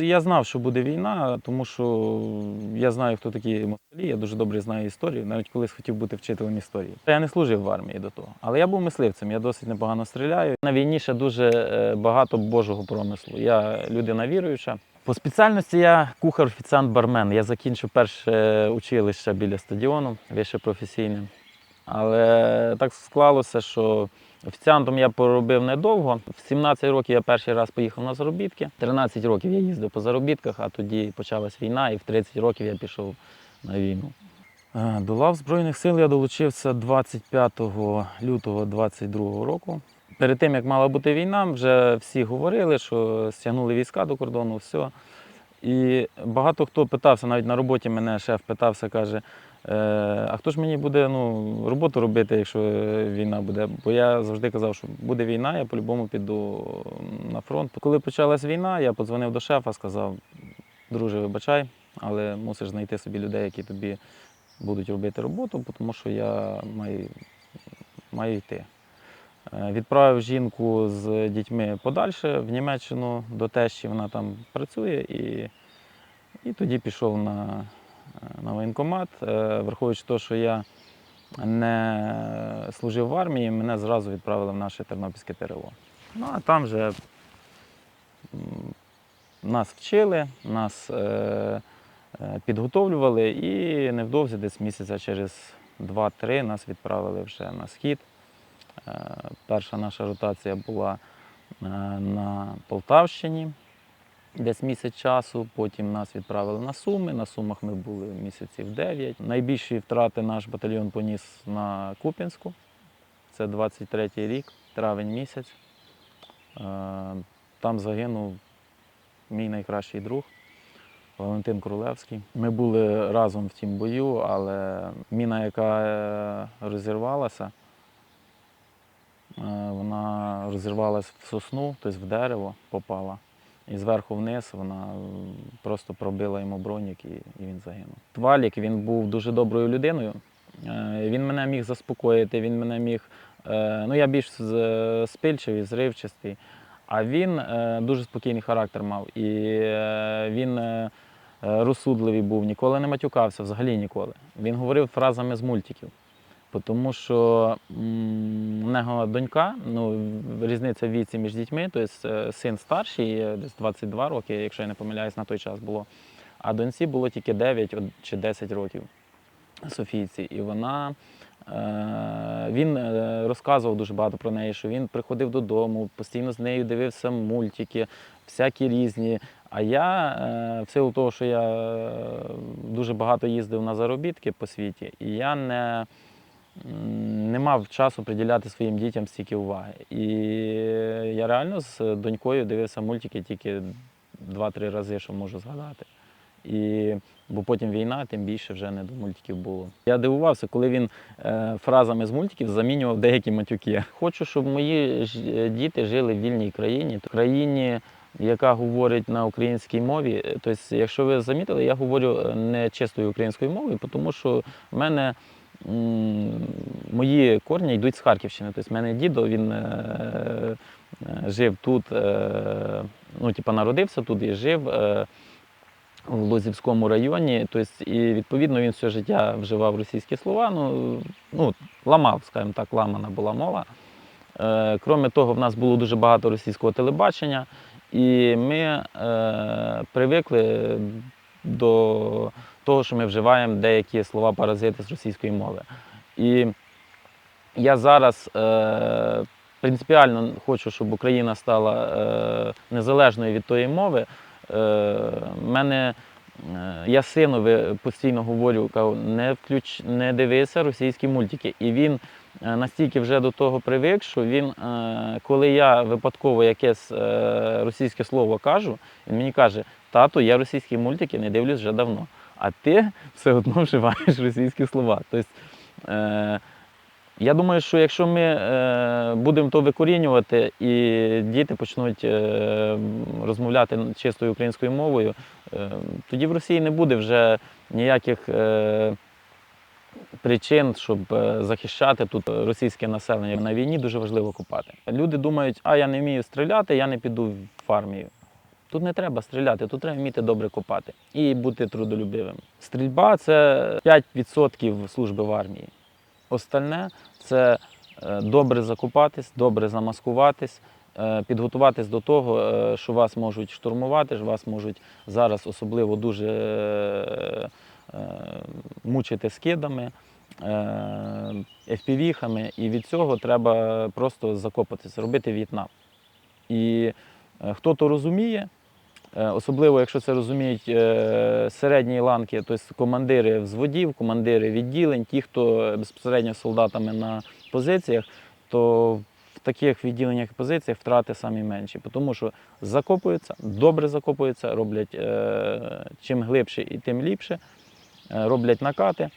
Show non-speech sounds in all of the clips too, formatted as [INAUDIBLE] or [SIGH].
Я знав, що буде війна, тому що я знаю, хто такі москалі, я дуже добре знаю історію, навіть колись хотів бути вчителем історії. Я не служив в армії до того, але я був мисливцем, я досить непогано стріляю. На війні ще дуже е, багато божого промислу. Я людина віруюча. По спеціальності я кухар, офіціант, бармен. Я закінчив перше училище біля стадіону, вище професійне. Але так склалося, що офіціантом я поробив недовго. В 17 років я перший раз поїхав на заробітки. 13 років я їздив по заробітках, а тоді почалась війна, і в 30 років я пішов на війну. Е, До лав Збройних сил я долучився 25 лютого 22 року. Перед тим, як мала бути війна, вже всі говорили, що стягнули війська до кордону, все. І багато хто питався, навіть на роботі мене шеф питався, каже, «Е, а хто ж мені буде ну, роботу робити, якщо війна буде? Бо я завжди казав, що буде війна, я по-любому піду на фронт. Коли почалась війна, я подзвонив до шефа, сказав, друже, вибачай, але мусиш знайти собі людей, які тобі будуть робити роботу, тому що я маю, маю йти. Е, Відправив жінку з дітьми подальше в Німеччину до тещі, вона там працює, і, і тоді пішов на, на воєнкомат. Е, Враховуючи те, що я не служив в армії, мене зразу відправили в наше Тернопільське ТРО. Ну а там вже нас вчили, нас е, е, підготовлювали, і невдовзі, десь місяця через 2-3 нас відправили вже на схід. Е, Перша наша ротація була е, на Полтавщині десь місяць часу. Потім нас відправили на Суми. На Сумах ми були місяців 9. Найбільші втрати наш батальйон поніс на Куп'янську. Це 23-й рік, травень місяць. Е, Там загинув мій найкращий друг. Валентин Крулевський. Ми були разом в тім бою, але міна, яка е, розірвалася, е, вона розірвалася в сосну, тобто в дерево попала. І зверху вниз вона е, просто пробила йому бронік і, і він загинув. Валік він був дуже доброю людиною. Е, Він мене міг заспокоїти, він мене міг. е, Ну, я більш спильчивий, зривчастий. А він дуже спокійний характер мав. І він розсудливий був, ніколи не матюкався, взагалі ніколи. Він говорив фразами з мультиків. Тому що у нього донька, ну, різниця в віці між дітьми, тобто син старший, е, десь 22 роки, якщо я не помиляюсь, на той час було. А доньці було тільки 9 чи 10 років Софійці. І вона Е, Він розказував дуже багато про неї, що він приходив додому, постійно з нею дивився мультики, всякі різні. А я, в силу того, що я дуже багато їздив на заробітки по світі, і я не, не мав часу приділяти своїм дітям стільки уваги. І я реально з донькою дивився мультики тільки 2-3 рази, що можу згадати. І, бо потім війна, тим більше вже не до мультиків було. Я дивувався, коли він е, фразами з мультиків замінював деякі матюки. Хочу, щоб мої ж- е, діти жили в вільній країні, країні, яка говорить на українській мові. Е, Тобто, якщо ви замітили, я говорю е, не чистою українською мовою, тому що в мене мої корні йдуть з Харківщини. Тобто, в мене дідо він е, е, жив тут, е, ну, типу, народився тут і жив. Е, в Лозівському районі. Тобто, і відповідно він все життя вживав російські слова. Ну, ну ламав, скажімо так, ламана була мова. Е, Кроме того, в нас було дуже багато російського телебачення, і ми е, привикли до того, що ми вживаємо деякі слова паразити з російської мови. І я зараз е, принципіально хочу, щоб Україна стала е, незалежною від тої мови. Е, мене, е, я синові постійно говорю, кажу, не, включ, не дивися російські мультики. І він е, настільки вже до того привик, що він, е, коли я випадково якесь російське слово кажу, він мені каже, тату, я російські мультики не дивлюсь вже давно, а ти все одно вживаєш російські слова. Тобто, е, я думаю, що якщо ми е, будемо то викорінювати і діти почнуть е, розмовляти чистою українською мовою, е, тоді в Росії не буде вже ніяких е, причин, щоб е, захищати тут російське населення. На війні дуже важливо купати. Люди думають, а я не вмію стріляти, я не піду в армію. Тут не треба стріляти, тут треба вміти добре копати і бути трудолюбивим. Стрільба це 5% служби в армії. Остальне це е, добре закопатись, добре замаскуватись, е, підготуватись до того, е, що вас можуть штурмувати, що вас можуть зараз особливо дуже мучити скидами, FPV-хами, і від цього треба просто закопатися, робити В'єтнам. І хто то розуміє, особливо якщо це розуміють е, середні ланки, тобто командири взводів, командири відділень, ті, хто безпосередньо солдатами на позиціях, то в таких відділеннях і позиціях втрати самі менші, тому що закопуються, добре закопуються, роблять е, чим глибше і тим ліпше, е, роблять накати.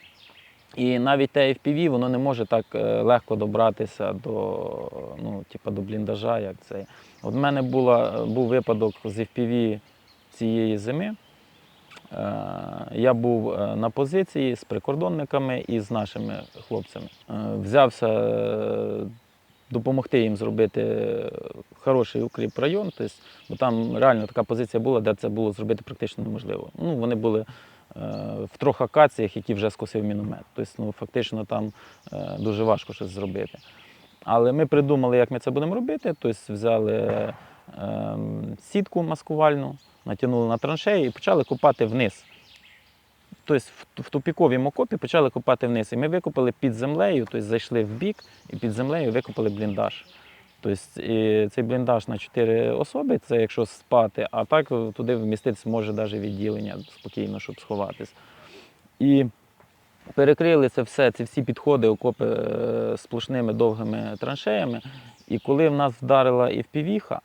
І навіть те FPV, воно не може так е, легко добратися до, ну, типу, до бліндажа, як це. От в мене була, був випадок з FPV цієї зими. Е, Я був е, на позиції з прикордонниками і з нашими хлопцями. Е, Взявся допомогти їм зробити хороший укріп район, бо там реально така позиція була, де це було зробити практично неможливо. Ну, вони були в трьох акаціях, які вже скосив міномет. Тобто, ну, фактично там дуже важко щось зробити. Але ми придумали, як ми це будемо робити. Тобто взяли сітку маскувальну, натягнули на траншеї і почали копати вниз. Тобто в, в окопі почали копати вниз. І ми викопали під землею, тобто зайшли в бік і під землею викопали бліндаж. Тобто цей бліндаж на 4 особи, це якщо спати, а так туди вміститися може навіть відділення спокійно, щоб сховатись. І перекрили це все, ці всі підходи, окопи е, сплошними довгими траншеями. І коли в нас вдарила і впівіха,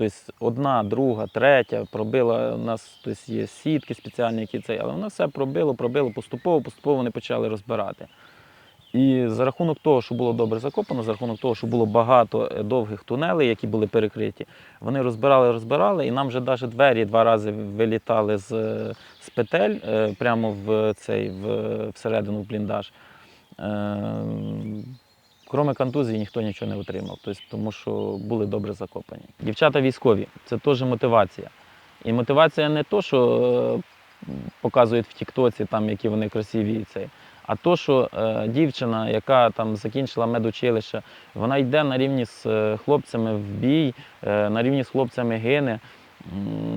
тобто одна, друга, третя пробила, у нас тобто, є сітки спеціальні, які це, але воно все пробило, пробило поступово, поступово вони почали розбирати. І за рахунок того, що було добре закопано, за рахунок того, що було багато е, довгих тунелей, які були перекриті, вони розбирали, розбирали, і нам вже навіть двері два рази вилітали з, е, з петель е, прямо в цей в, всередину в бліндаж. Кроме контузії ніхто нічого не отримав, тобто, тому що були добре закопані. Дівчата військові це теж мотивація. І мотивація не то, що е, показують в Тіктоці, там, які вони красиві, і це, а то, що е, дівчина, яка там закінчила медучилище, вона йде на рівні з е, хлопцями в бій, е, на рівні з хлопцями гине.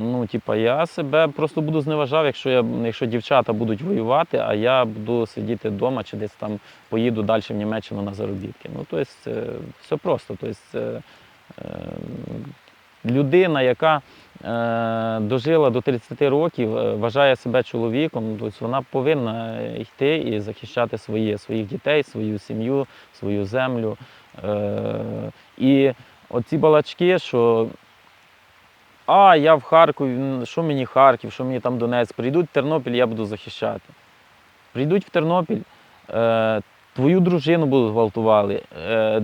Ну, типа, я себе просто буду зневажав, якщо я, якщо дівчата будуть воювати, а я буду сидіти вдома чи десь там поїду далі в Німеччину на заробітки. Ну, тобто, все просто. Тобто, людина, яка дожила до 30 років, вважає себе чоловіком, тобто вона повинна йти і захищати своє, своїх дітей, свою сім'ю, свою землю. І оці балачки, що а, я в Харкові, що мені Харків, що мені там Донець, прийдуть в Тернопіль, я буду захищати. Прийдуть в Тернопіль, е, твою дружину будуть гвалтували, е,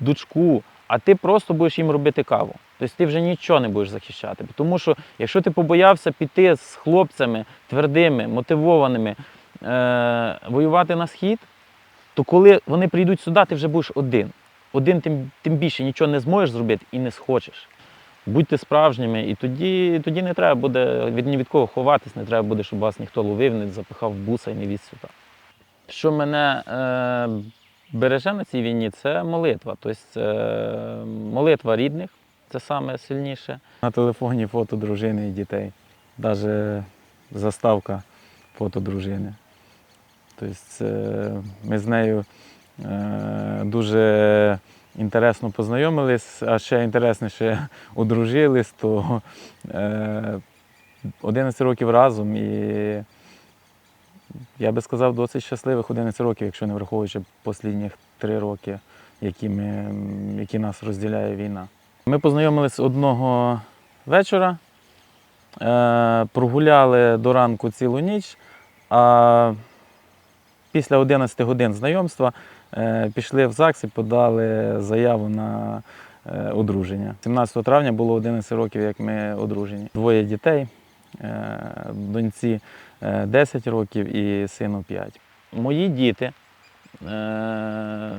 дочку, а ти просто будеш їм робити каву. Тобто ти вже нічого не будеш захищати. Тому що якщо ти побоявся піти з хлопцями твердими, мотивованими, е, воювати на схід, то коли вони прийдуть сюди, ти вже будеш один. Один тим, тим більше нічого не зможеш зробити і не схочеш. Будьте справжніми, і тоді, тоді не треба буде від ні від кого ховатись, не треба буде, щоб вас ніхто ловив, не запихав буса і не віз сюди. Що мене е, береже на цій війні, це молитва. Тобто це молитва рідних, це саме сильніше. На телефоні фото дружини і дітей. Навіть заставка фото дружини. Тобто це, ми з нею е, дуже інтересно познайомились, а ще інтересніше [LAUGHS] одружились, то е, 11 років разом і я би сказав, досить щасливих 11 років, якщо не враховуючи останніх 3 роки, які, ми, які нас розділяє війна. Ми познайомились одного вечора, е, прогуляли до ранку цілу ніч, а після 11 годин знайомства е, пішли в ЗАГС і подали заяву на е, одруження. 17 травня було 11 років, як ми одружені. Двоє дітей, е, доньці е, 10 років і сину 5. Мої діти е,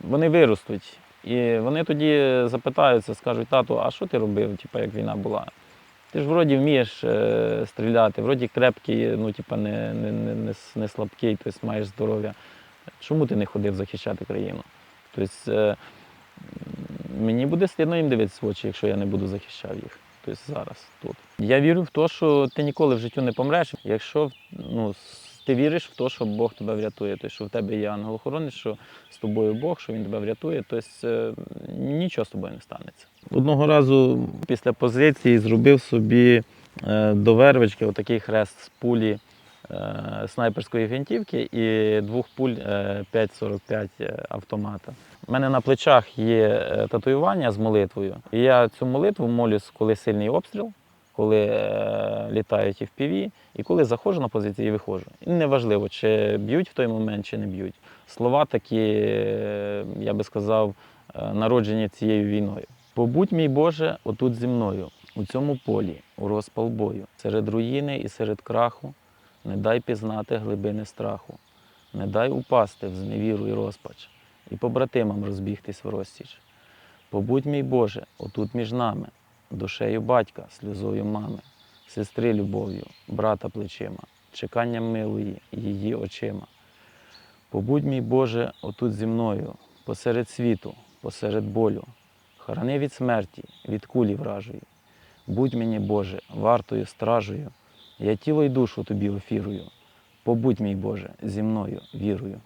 вони виростуть. І вони тоді запитаються, скажуть, тату, а що ти робив, типу, як війна була? Ти ж вроді вмієш е, стріляти, вроді крепкий, ну типа не, не, не, не, не слабкий, тобто маєш здоров'я. Чому ти не ходив захищати країну? Тобто е, мені буде стидно їм дивитися в очі, якщо я не буду захищав їх. Тобто зараз тут. Я вірю в те, що ти ніколи в житті не помреш. Якщо ну, ти віриш в те, що Бог тебе врятує, тобто, що в тебе є ангел-охоронець, що з тобою Бог, що він тебе врятує, тобто е, нічого з тобою не станеться. Одного разу після позиції зробив собі е, до вервички отакий хрест з пулі снайперської гвинтівки і двох пуль е, 5,45 е, автомата. У мене на плечах є е, татуювання з молитвою. І я цю молитву молюсь, коли сильний обстріл, коли е, літають і в піві, і коли заходжу на позиції і виходжу. І неважливо, чи б'ють в той момент, чи не б'ють. Слова такі, е, я би сказав, е, народжені цією війною. Побудь, мій Боже, отут зі мною, у цьому полі, у розпал бою, серед руїни і серед краху, не дай пізнати глибини страху, не дай упасти в зневіру і розпач, і побратимам розбігтись в розтіч. Побудь, мій Боже, отут між нами, душею батька, сльозою мами, сестри любов'ю, брата плечима, чеканням милої її очима. Побудь, мій Боже, отут зі мною, посеред світу, посеред болю, храни від смерті, від кулі вражої. Будь мені, Боже, вартою стражею, я тіло й душу тобі офірую. Побудь, мій Боже, зі мною вірою.